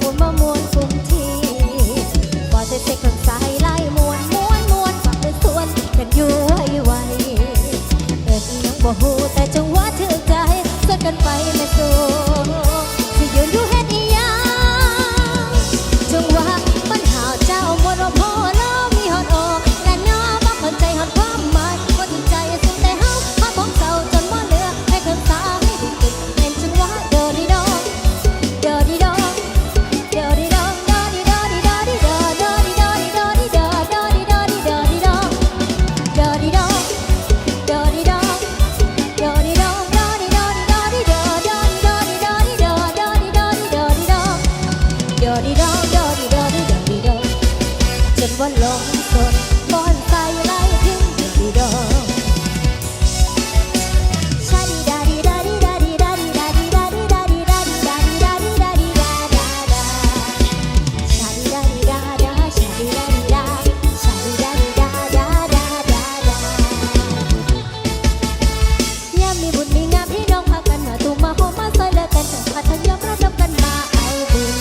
บุญมวลสุมทีกว่าเช็คเครื่อสายไล่มวนมวนมวนฝักเป็นส่นกันอยู่ไวไวเอ็ดยังบ่หูแต่จังหวะถือใจสดกันไปไม่สู้ที่ยืนอยู่ พี่น้องพากันมาตุมมาโฮมาซอยลิกันพาทั้ยอรับรักันมาเอาบุญ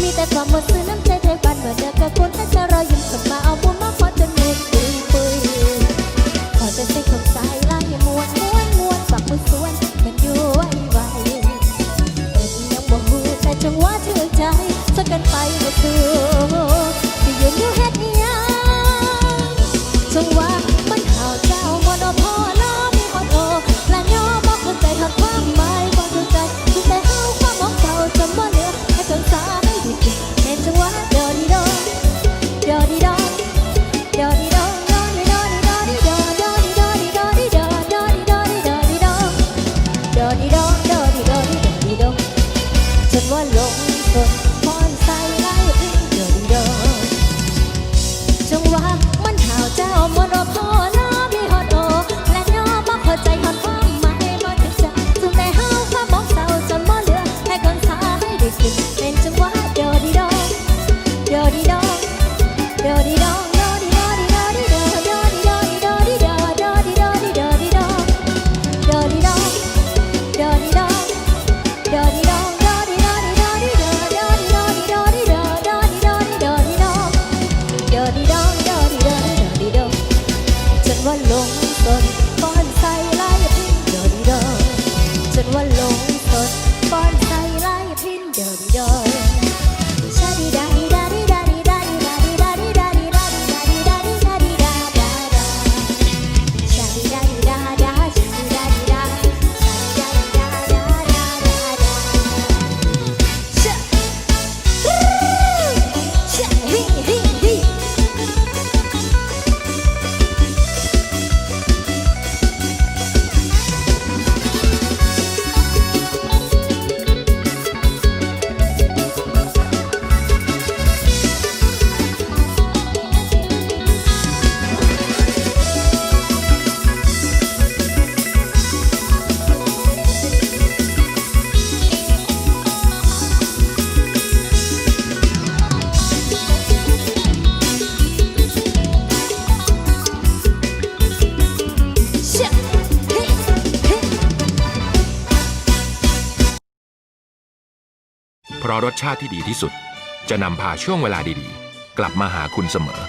มีแต่ความหมดซื้อน้ำใจไทยบ้นมื่เจอกับคนถ้าจะรอยิ้มคนมาเอาบุญมาขอจนมืปุยขอจะใส่คนสายลายมวนมวนมวนฝักมือสวนมันอยู่ไวไวเยังบ่หูแต่จังหวะถือใจสักกันไปบ่ซื้อ sun เพราะรสชาติที่ดีที่สุด จะนำพาช่วงเวลาดีๆ กลับมาหาคุณเสมอ